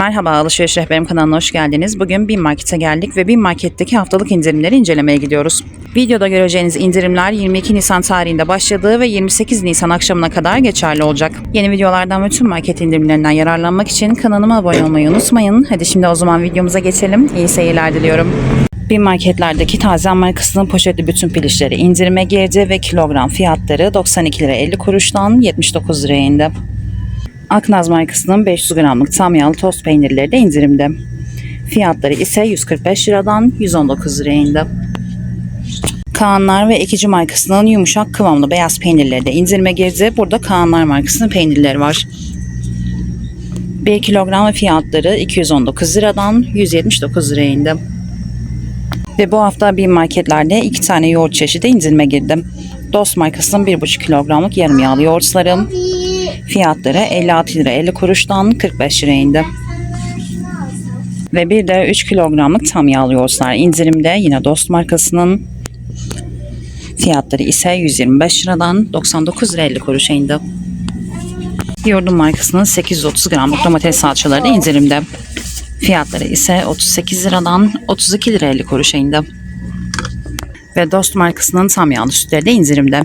Merhaba Alışveriş Rehberim kanalına hoş geldiniz. Bugün Bin Market'e geldik ve Bin Market'teki haftalık indirimleri incelemeye gidiyoruz. Videoda göreceğiniz indirimler 22 Nisan tarihinde başladığı ve 28 Nisan akşamına kadar geçerli olacak. Yeni videolardan ve tüm market indirimlerinden yararlanmak için kanalıma abone olmayı unutmayın. Hadi şimdi o zaman videomuza geçelim. İyi seyirler diliyorum. Bin marketlerdeki taze markasının poşetli bütün pilişleri indirime girdi ve kilogram fiyatları 92 lira 50 kuruştan 79 liraya indi. Aknaz markasının 500 gramlık tam yağlı tost peynirleri de indirimde. Fiyatları ise 145 liradan 119 liraya indi. Kaanlar ve Ekici markasının yumuşak kıvamlı beyaz peynirleri de indirime girdi. Burada Kaanlar markasının peynirleri var. 1 kilogram fiyatları 219 liradan 179 liraya indi. Ve bu hafta bir marketlerde iki tane yoğurt çeşidi indirime girdi. Dost markasının 1,5 kilogramlık yarım yağlı yoğurtları fiyatları 56 lira 50 kuruştan 45 liraya indi. Ve bir de 3 kilogramlık tam yağlı yoğurtlar indirimde yine Dost markasının fiyatları ise 125 liradan 99 lira 50 kuruşa indi. Yurdum markasının 830 gramlık domates salçaları da indirimde. Fiyatları ise 38 liradan 32 lira 50 kuruşa indi. Ve Dost markasının tam yağlı sütleri de indirimde.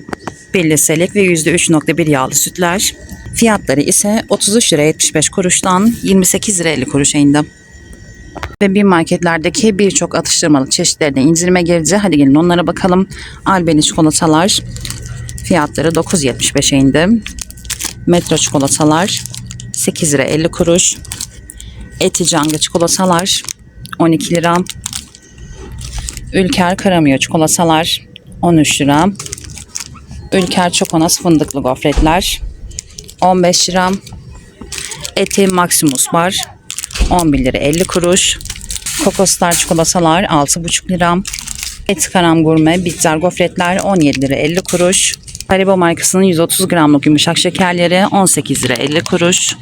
1 litrelik ve %3.1 yağlı sütler. Fiyatları ise 33 lira 75 kuruştan 28 lira 50 kuruşa indi. Ve bir marketlerdeki birçok atıştırmalık çeşitleri de indirime girdi. Hadi gelin onlara bakalım. Albeni çikolatalar fiyatları 9.75'e indi. Metro çikolatalar 8 lira 50 kuruş. Eti Canga çikolatalar 12 lira. Ülker Karamiyo çikolatalar 13 lira. Ülker Çokonas fındıklı gofretler 15 lira. Eti Maximus var 11 lira 50 kuruş. Kokoslar çikolatalar 6,5 lira. Et Karam Gurme bitter gofretler 17 lira 50 kuruş. Haribo markasının 130 gramlık yumuşak şekerleri 18 lira 50 kuruş.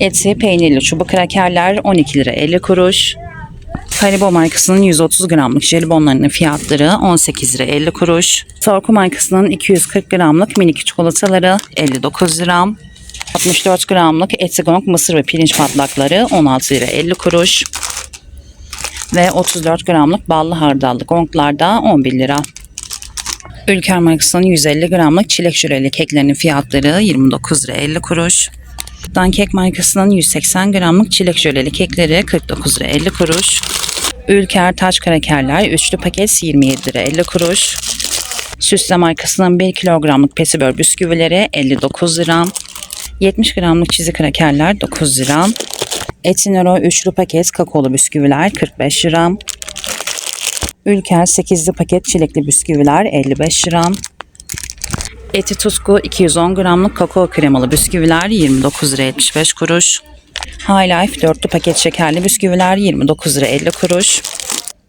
Eti peynirli çubuk krakerler 12 lira 50 kuruş. Haribo markasının 130 gramlık jelibonlarının fiyatları 18 lira 50 kuruş. Torku markasının 240 gramlık minik çikolataları 59 lira. 64 gramlık Etigong mısır ve pirinç patlakları 16 lira 50 kuruş. Ve 34 gramlık ballı hardallı gonglar da 11 lira. Ülker markasının 150 gramlık çilek jüleli keklerinin fiyatları 29 lira 50 kuruş. Dankek markasının 180 gramlık çilek jöleli kekleri 49 lira 50 kuruş. Ülker taç krakerler üçlü paket 27 lira 50 kuruş. Süsle markasının 1 kilogramlık pesibör bisküvileri 59 lira. 70 gramlık çizik krakerler 9 lira. Etinero üçlü paket kakaolu bisküviler 45 lira. Ülker 8'li paket çilekli bisküviler 55 lira. Eti Tutku 210 gramlık kakao kremalı bisküviler 29 lira 75 kuruş. High Life dörtlü paket şekerli bisküviler 29 lira 50 kuruş.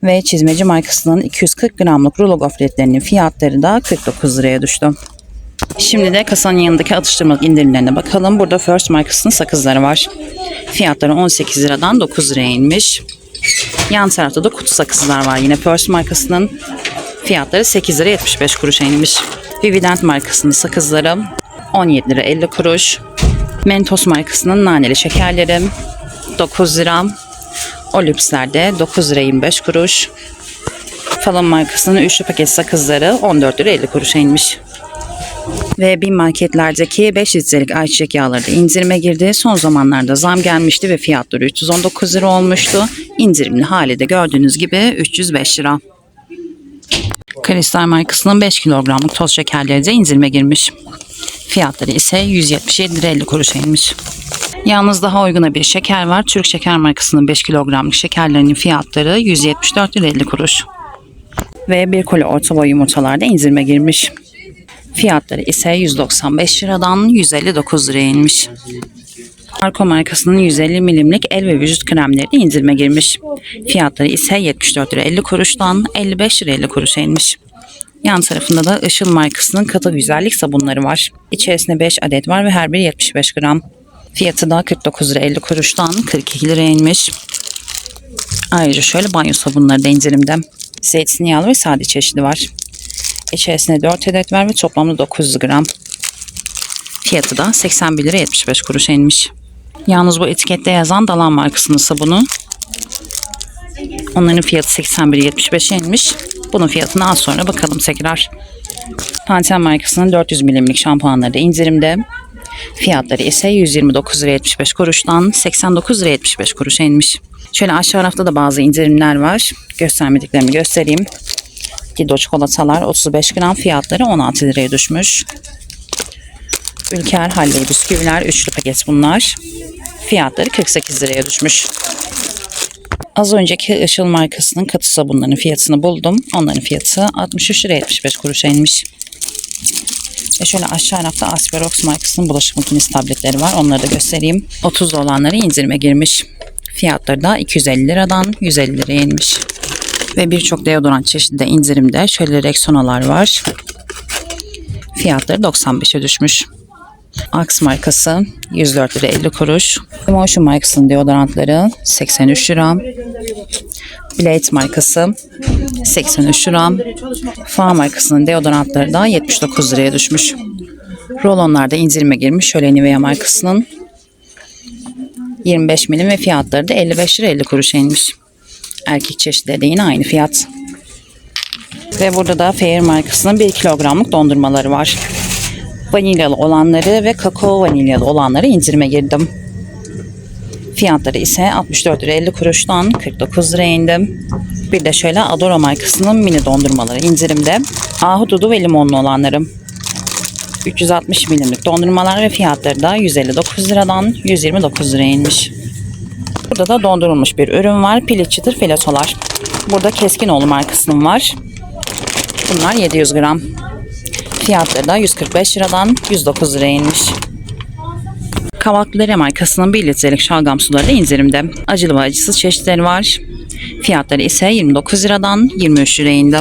Ve çizmeci markasının 240 gramlık rulo gofretlerinin fiyatları da 49 liraya düştü. Şimdi de kasanın yanındaki atıştırmalık indirimlerine bakalım. Burada First markasının sakızları var. Fiyatları 18 liradan 9 liraya inmiş. Yan tarafta da kutu sakızlar var. Yine First markasının fiyatları 8 lira 75 kuruşa inmiş. Vivident markasının sakızları 17 lira 50 kuruş. Mentos markasının naneli şekerleri 9 lira. Olipsler de 9 lira 25 kuruş. Falan markasının üçlü paket sakızları 14 lira 50 kuruşa inmiş. Ve bin marketlerdeki 5 litrelik ayçiçek yağları da indirime girdi. Son zamanlarda zam gelmişti ve fiyatları 319 lira olmuştu. İndirimli hali de gördüğünüz gibi 305 lira. Kristal markasının 5 kilogramlık toz şekerleri de indirime girmiş. Fiyatları ise 177 lira 50 kuruşa inmiş. Yalnız daha uyguna bir şeker var. Türk Şeker markasının 5 kilogramlık şekerlerinin fiyatları 174 lira 50 kuruş. Ve bir koli orta boy yumurtalar da indirime girmiş. Fiyatları ise 195 liradan 159 liraya inmiş. Arko markasının 150 milimlik el ve vücut kremleri indirime girmiş. Fiyatları ise 74 lira 50 kuruştan 55 lira 50 kuruşa inmiş. Yan tarafında da Işıl markasının katı güzellik sabunları var. İçerisinde 5 adet var ve her biri 75 gram. Fiyatı da 49 lira 50 kuruştan 42 liraya inmiş. Ayrıca şöyle banyo sabunları da indirimde. Zeytinyağlı ve sade çeşidi var. İçerisinde 4 adet var ve toplamda 900 gram. Fiyatı da 81 lira 75 kuruşa inmiş. Yalnız bu etikette yazan Dalan markasının sabunu. Onların fiyatı 81.75'e inmiş. Bunun fiyatına az sonra bakalım tekrar. Pantene markasının 400 milimlik şampuanları da indirimde. Fiyatları ise 129 lira 75 kuruştan 89 lira 75 kuruşa inmiş. Şöyle aşağı rafta da bazı indirimler var. Göstermediklerimi göstereyim. Gido çikolatalar 35 gram fiyatları 16 liraya düşmüş. Ülker Halley bisküviler üçlü paket bunlar. Fiyatları 48 liraya düşmüş. Az önceki Işıl markasının katı sabunlarının fiyatını buldum. Onların fiyatı 63 lira 75 kuruşa inmiş. Ve şöyle aşağı rafta Asperox markasının bulaşık makinesi tabletleri var. Onları da göstereyim. 30 olanları indirime girmiş. Fiyatları da 250 liradan 150 liraya inmiş. Ve birçok deodorant çeşidi de indirimde. Şöyle Rexona'lar var. Fiyatları 95'e düşmüş. Axe markası 104 lira 50 kuruş. Emotion markasının deodorantları 83 lira. Blade markası 83 lira. Fa markasının deodorantları da 79 liraya düşmüş. Rolonlar da indirime girmiş. Şöyle Nivea markasının 25 milim ve fiyatları da 55 lira 50 kuruşa inmiş. Erkek çeşitleri de yine aynı fiyat. Ve burada da Fair markasının 1 kilogramlık dondurmaları var. Vanilyalı olanları ve kakao vanilyalı olanları indirime girdim. Fiyatları ise 64 lira 50 kuruştan 49 liraya indi. Bir de şöyle Adora markasının mini dondurmaları indirimde. Ahududu ve limonlu olanlarım. 360 milimlik dondurmalar ve fiyatları da 159 liradan 129 liraya inmiş. Burada da dondurulmuş bir ürün var. Pili çıtır filetolar. Burada Keskinoğlu markasının var. Bunlar 700 gram. Fiyatları da 145 liradan 109 liraya inmiş. Kavaklıdere markasının 1 litrelik şalgam suları da indirimde. Acılı ve acısız çeşitleri var. Fiyatları ise 29 liradan 23 liraya indi.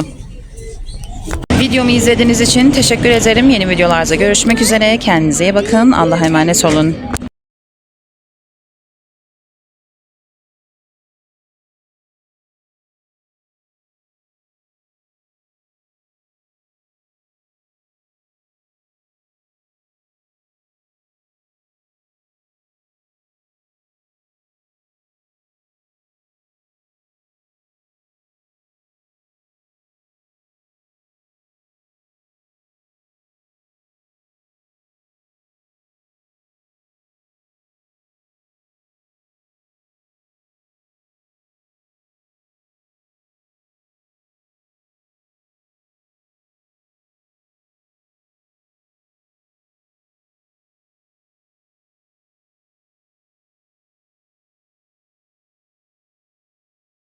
Videomu izlediğiniz için teşekkür ederim. Yeni videolarda görüşmek üzere. Kendinize iyi bakın. Allah'a emanet olun.